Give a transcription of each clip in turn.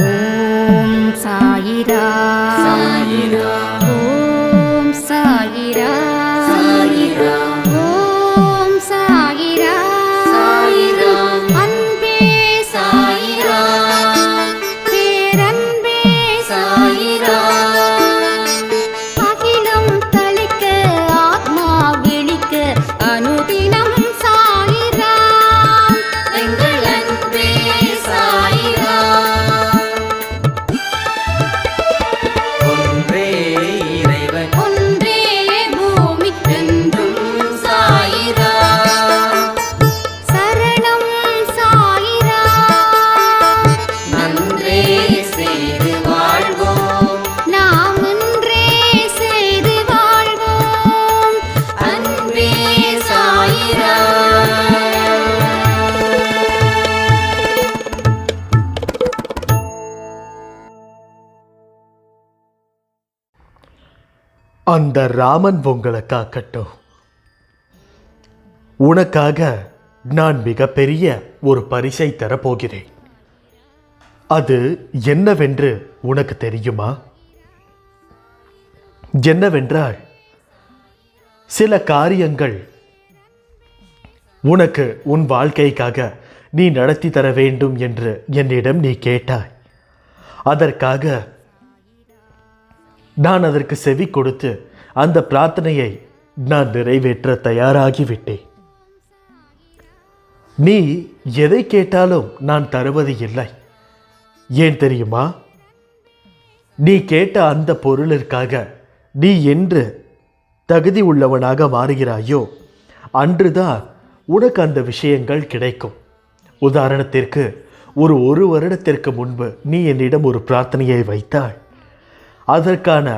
옴 사이다. 사이다. அந்த ராமன் உங்களை காக்கட்டும். உனக்காக நான் மிகப்பெரிய ஒரு பரிசை தரப்போகிறேன். அது என்னவென்று உனக்கு தெரியுமா? என்னவென்றால் சில காரியங்கள் உனக்கு உன் வாழ்க்கைக்காக நீ நடத்தி தர வேண்டும் என்று என்னிடம் நீ கேட்டாய். அதற்காக நான் அதற்கு செவி கொடுத்து அந்த பிரார்த்தனையை நான் நிறைவேற்ற தயாராகிவிட்டேன். நீ எதை கேட்டாலும் நான் தருவது இல்லை. ஏன் தெரியுமா? நீ கேட்ட அந்த பொருளிற்காக நீ என்று தகுதி உள்ளவனாக மாறுகிறாயோ அன்றுதான் உனக்கு அந்த விஷயங்கள் கிடைக்கும். உதாரணத்திற்கு ஒரு ஒரு வருடத்திற்கு முன்பு நீ என்னிடம் ஒரு பிரார்த்தனையை வைத்தாள் அதற்கான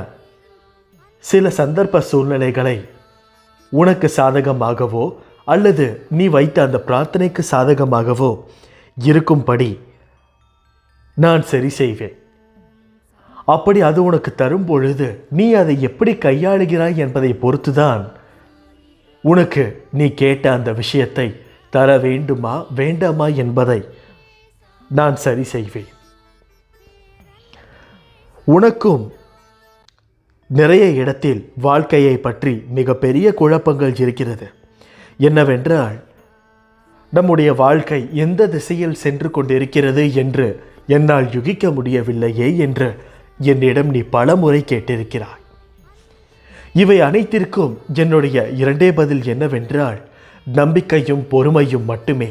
சில சந்தர்ப்ப சூழ்நிலைகளை உனக்கு சாதகமாகவோ அல்லது நீ வைத்த அந்த பிரார்த்தனைக்கு சாதகமாகவோ இருக்கும்படி நான் சரி செய்வேன். அப்படி அது உனக்கு தரும் பொழுது நீ அதை எப்படி கையாளுகிறாய் என்பதை பொறுத்துதான் உனக்கு நீ கேட்ட அந்த விஷயத்தை தர வேண்டுமா வேண்டாமா என்பதை நான் சரி செய்வேன். உனக்கும் நிறைய இடத்தில் வாழ்க்கையை பற்றி மிகப்பெரிய குழப்பங்கள் இருக்கிறது. என்னவென்றால் நம்முடைய வாழ்க்கை எந்த திசையில் சென்று கொண்டிருக்கிறது என்று என்னால் யுகிக்க முடியவில்லையே என்று என்னிடம் நீ பல முறை கேட்டிருக்கிறாய். இவை அனைத்திற்கும் என்னுடைய இரண்டே பதில் என்னவென்றால் நம்பிக்கையும் பொறுமையும் மட்டுமே.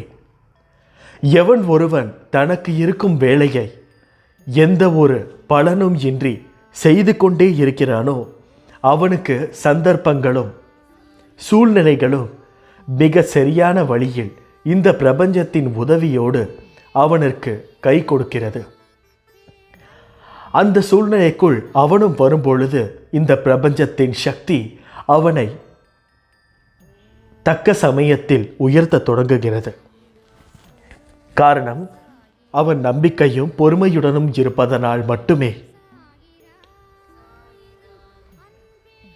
எவன் ஒருவன் தனக்கு இருக்கும் வேலையை எந்த ஒரு பலனும் இன்றி செய்து கொண்டே இருக்கிறானோ? அவனுக்கு சந்தர்ப்பங்களும் சூழ்நிலைகளும் மிக சரியான வழியில் இந்த பிரபஞ்சத்தின் உதவியோடு அவனுக்கு கை கொடுக்கிறது. அந்த சூழ்நிலைக்குள் அவனும் வரும்பொழுது இந்த பிரபஞ்சத்தின் சக்தி அவனை தக்க சமயத்தில் உயர்த்த தொடங்குகிறது. காரணம் அவன் நம்பிக்கையும் பொறுமையுடனும் இருப்பதனால் மட்டுமே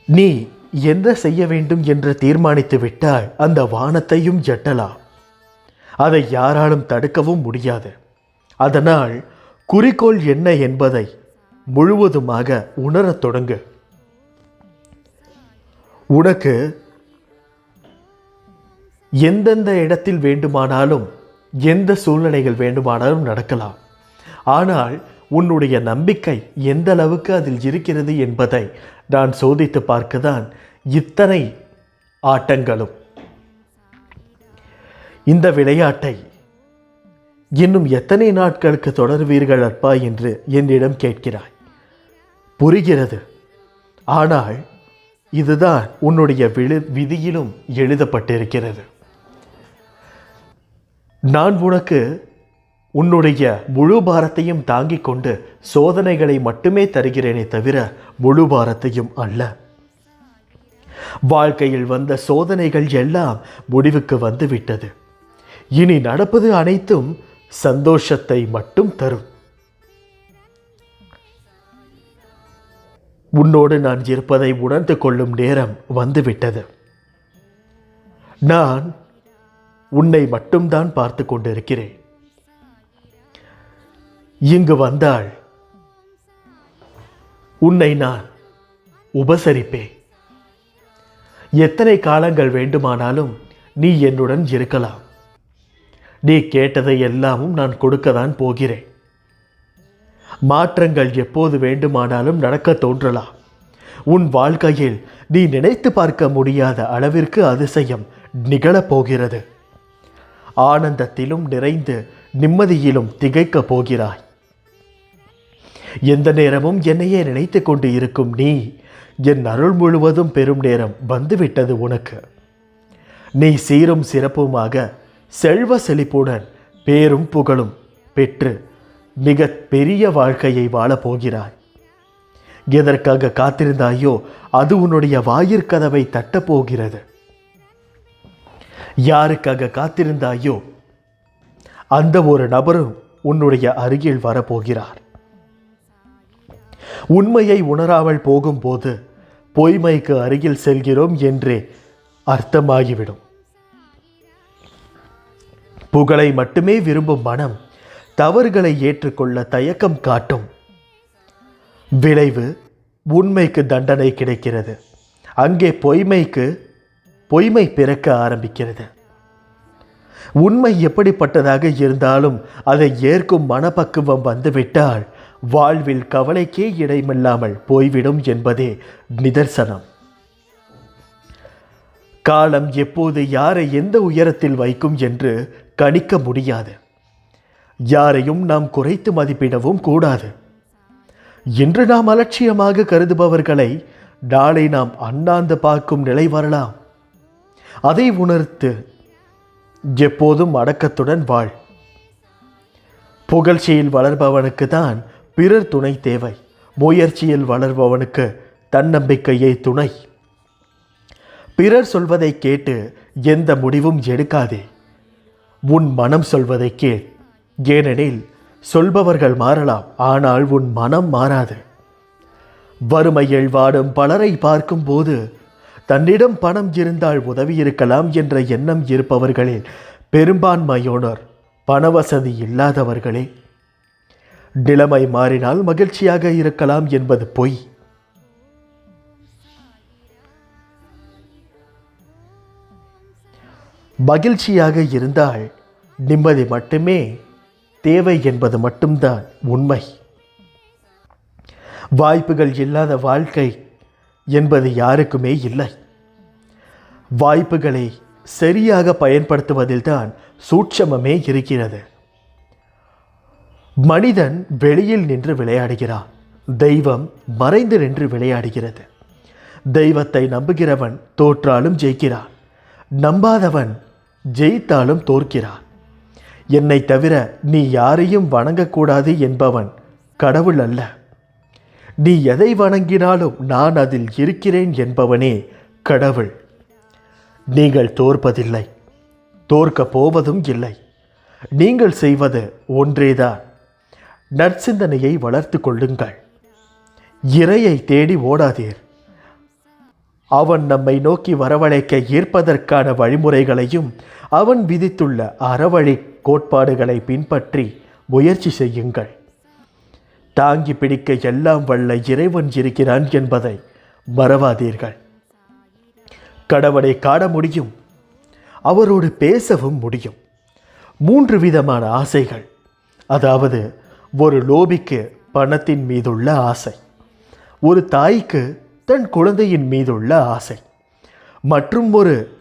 நீ என்ன செய்ய வேண்டும் என்று தீர்மானித்து விட்டால் அந்த வானத்தையும் எட்டலாம். அதை யாராலும் தடுக்கவும் முடியாது. அதனால் குறிக்கோள் என்ன என்பதை முழுவதுமாக உணரத் தொடங்கு. உனக்கு எந்தெந்த இடத்தில் வேண்டுமானாலும் எந்த சூழ்நிலைகள் வேண்டுமானாலும் நடக்கலாம். ஆனால் உன்னுடைய நம்பிக்கை எந்த அளவுக்கு அதில் இருக்கிறது என்பதை நான் சோதித்து பார்க்கதான் இத்தனை ஆட்டங்களும். இந்த விளையாட்டை இன்னும் எத்தனை நாட்களுக்கு தொடர்வீர்கள் அப்பா என்று என்னிடம் கேட்கிறாய். புரிகிறது. ஆனால் இதுதான் உன்னுடைய விழு விதியிலும் எழுதப்பட்டிருக்கிறது. நான் உனக்கு உன்னுடைய முழு பாரத்தையும் தாங்கிக் கொண்டு சோதனைகளை மட்டுமே தருகிறேனே தவிர முழு பாரத்தையும் அல்ல. வாழ்க்கையில் வந்த சோதனைகள் எல்லாம் முடிவுக்கு வந்துவிட்டது. இனி நடப்பது அனைத்தும் சந்தோஷத்தை மட்டும் தரும். உன்னோடு நான் இருப்பதை உணர்ந்து கொள்ளும் நேரம் வந்துவிட்டது. நான் உன்னை மட்டும்தான் பார்த்து கொண்டிருக்கிறேன். இங்கு வந்தாள். உன்னை நான் உபசரிப்பேன். எத்தனை காலங்கள் வேண்டுமானாலும் நீ என்னுடன் இருக்கலாம். நீ கேட்டதை எல்லாமும் நான் கொடுக்கத்தான் போகிறேன். மாற்றங்கள் எப்போது வேண்டுமானாலும் நடக்க தோன்றலாம். உன் வாழ்க்கையில் நீ நினைத்து பார்க்க முடியாத அளவிற்கு அதிசயம் நிகழப்போகிறது ஆனந்தத்திலும் நிறைந்து நிம்மதியிலும் திகைக்கப் போகிறாய். எந்த நேரமும் என்னையே நினைத்து கொண்டு இருக்கும் நீ. என் அருள் முழுவதும் பெரும் நேரம் வந்துவிட்டது உனக்கு. நீ சீரும் சிறப்புமாக செல்வ செழிப்புடன் பேரும் புகழும் பெற்று மிக பெரிய வாழ்க்கையை வாழப்போகிறாய் எதற்காக காத்திருந்தாயோ அது உன்னுடைய வாயிற்கதவை தட்டப்போகிறது யாருக்காக காத்திருந்தாயோ அந்த ஒரு நபரும் உன்னுடைய அருகில் வரப்போகிறார் உண்மையை உணராமல் போகும்போது பொய்மைக்கு அருகில் செல்கிறோம் என்றே அர்த்தமாகிவிடும். புகழை மட்டுமே விரும்பும் மனம் தவறுகளை ஏற்றுக்கொள்ள தயக்கம் காட்டும். விளைவு உண்மைக்கு தண்டனை கிடைக்கிறது. அங்கே பொய்மைக்கு பொய்மை பிறக்க ஆரம்பிக்கிறது. உண்மை எப்படிப்பட்டதாக இருந்தாலும் அதை ஏற்கும் மனப்பக்குவம் வந்துவிட்டால் வாழ்வில் கவலைக்கே இடமில்லாமல் போய்விடும் என்பதே நிதர்சனம். காலம் எப்போது யாரை எந்த உயரத்தில் வைக்கும் என்று கணிக்க முடியாது. யாரையும் நாம் குறைத்து மதிப்பிடவும் கூடாது. இன்று நாம் அலட்சியமாக கருதுபவர்களை நாளை நாம் அண்ணாந்து பார்க்கும் நிலை வரலாம். அதை உணர்த்து எப்போதும் அடக்கத்துடன் வாழ். புகழ்ச்சியில் வளர்பவனுக்கு தான் பிறர் துணை தேவை. முயற்சியில் வளர்பவனுக்கு தன்னம்பிக்கையே துணை. பிறர் சொல்வதை கேட்டு எந்த முடிவும் எடுக்காதே. உன் மனம் சொல்வதை கேள். ஏனெனில் சொல்பவர்கள் மாறலாம் ஆனால் உன் மனம் மாறாது. வறுமையில் வாடும் பலரை பார்க்கும்போது தன்னிடம் பணம் இருந்தால் உதவி இருக்கலாம் என்ற எண்ணம் இருப்பவர்களில் பெரும்பான்மையோனர் பணவசதி இல்லாதவர்களே. நிலைமை மாறினால் மகிழ்ச்சியாக இருக்கலாம் என்பது பொய். மகிழ்ச்சியாக இருந்தால் நிம்மதி மட்டுமே தேவை என்பது மட்டும்தான் உண்மை. வாய்ப்புகள் இல்லாத வாழ்க்கை என்பது யாருக்குமே இல்லை. வாய்ப்புகளை சரியாக பயன்படுத்துவதில்தான் சூட்சமமே இருக்கிறது. மனிதன் வெளியில் நின்று விளையாடுகிறான். தெய்வம் மறைந்து நின்று விளையாடுகிறது. தெய்வத்தை நம்புகிறவன் தோற்றாலும் ஜெயிக்கிறான். நம்பாதவன் ஜெயித்தாலும் தோற்கிறான். என்னை தவிர நீ யாரையும் வணங்கக்கூடாது என்பவன் கடவுள் அல்ல. நீ எதை வணங்கினாலும் நான் அதில் இருக்கிறேன் என்பவனே கடவுள். நீங்கள் தோற்பதில்லை. தோற்கப் போவதும் இல்லை. நீங்கள் செய்வது ஒன்றேதான். நற்சிந்தனையை வளர்த்து கொள்ளுங்கள். இறையை தேடி ஓடாதீர். அவன் நம்மை நோக்கி வரவழைக்க ஈர்ப்பதற்கான வழிமுறைகளையும் அவன் விதித்துள்ள அறவழி கோட்பாடுகளை பின்பற்றி முயற்சி செய்யுங்கள். தாங்கி பிடிக்க எல்லாம் வல்ல இறைவன் இருக்கிறான் என்பதை மறவாதீர்கள். கடவுளை காண முடியும். அவரோடு பேசவும் முடியும். மூன்று விதமான ஆசைகள். அதாவது ஒரு லோபிக்கு பணத்தின் மீதுள்ள ஆசை. ஒரு தாய்க்கு தன் குழந்தையின் மீதுள்ள ஆசை. மற்றும் ஒரு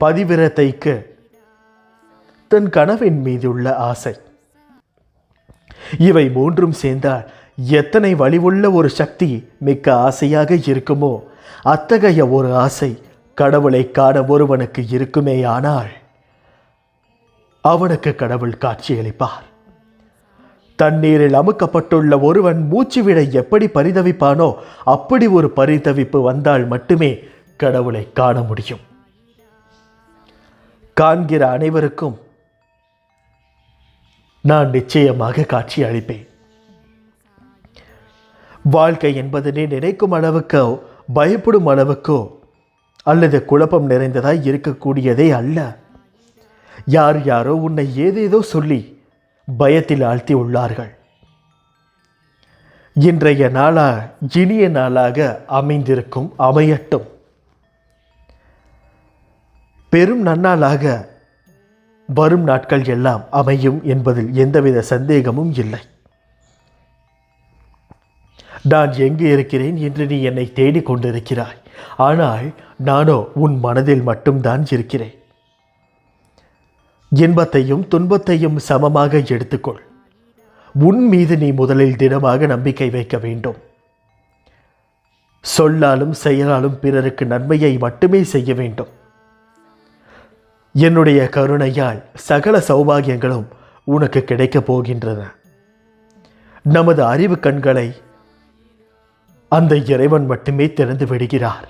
பதிவிரத்தைக்கு தன் கனவின் மீதுள்ள ஆசை. இவை மூன்றும் சேர்ந்தால் எத்தனை வலிவுள்ள ஒரு சக்தி மிக்க ஆசையாக இருக்குமோ அத்தகைய ஒரு ஆசை கடவுளை காண ஒருவனுக்கு இருக்குமேயானால் அவனுக்கு கடவுள் காட்சியளிப்பார். தண்ணீரில் அமுக்கப்பட்டுள்ள ஒருவன் மூச்சுவிட எப்படி பரிதவிப்பானோ அப்படி ஒரு பரிதவிப்பு வந்தால் மட்டுமே கடவுளை காண முடியும். காண்கிற அனைவருக்கும் நான் நிச்சயமாக காட்சி அளிப்பேன். வாழ்க்கை என்பது நீ நினைக்கும் அளவுக்கோ பயப்படும் அளவுக்கோ அல்லது குழப்பம் நிறைந்ததாய் இருக்கக்கூடியதே அல்ல. யார் யாரோ உன்னை ஏதேதோ சொல்லி பயத்தில் ஆழ்த்தி உள்ளார்கள். இன்றைய நாளா இனிய நாளாக அமைந்திருக்கும் அமையட்டும். பெரும் நன்னாளாக வரும் நாட்கள் எல்லாம் அமையும் என்பதில் எந்தவித சந்தேகமும் இல்லை. நான் எங்கு இருக்கிறேன் என்று நீ என்னை தேடிக் கொண்டிருக்கிறாய். ஆனால் நானோ உன் மனதில் மட்டும்தான் இருக்கிறேன். இன்பத்தையும் துன்பத்தையும் சமமாக எடுத்துக்கொள். உன் மீது நீ முதலில் திடமாக நம்பிக்கை வைக்க வேண்டும். சொல்லாலும் செயலாலும் பிறருக்கு நன்மையை மட்டுமே செய்ய வேண்டும். என்னுடைய கருணையால் சகல சௌபாகியங்களும் உனக்கு கிடைக்கப் போகின்றன. நமது அறிவு கண்களை அந்த இறைவன் மட்டுமே திறந்து விடுகிறார்.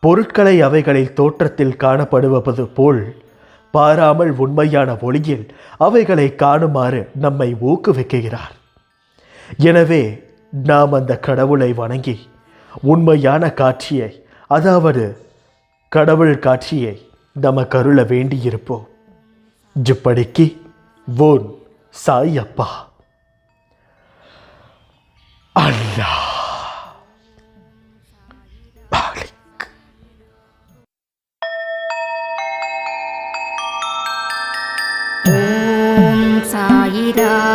பொருட்களை அவைகளில் தோற்றத்தில் காணப்படுவது போல் பாராமல் உண்மையான ஒளியில் அவைகளை காணுமாறு நம்மை ஊக்குவிக்கிறார். எனவே நாம் அந்த கடவுளை வணங்கி உண்மையான காட்சியை அதாவது கடவுள் காட்சியை நமக்கு அருள வேண்டியிருப்போம். ஜிப்படிக்கு ஓன் சாய் அப்பா அல்லா 才的。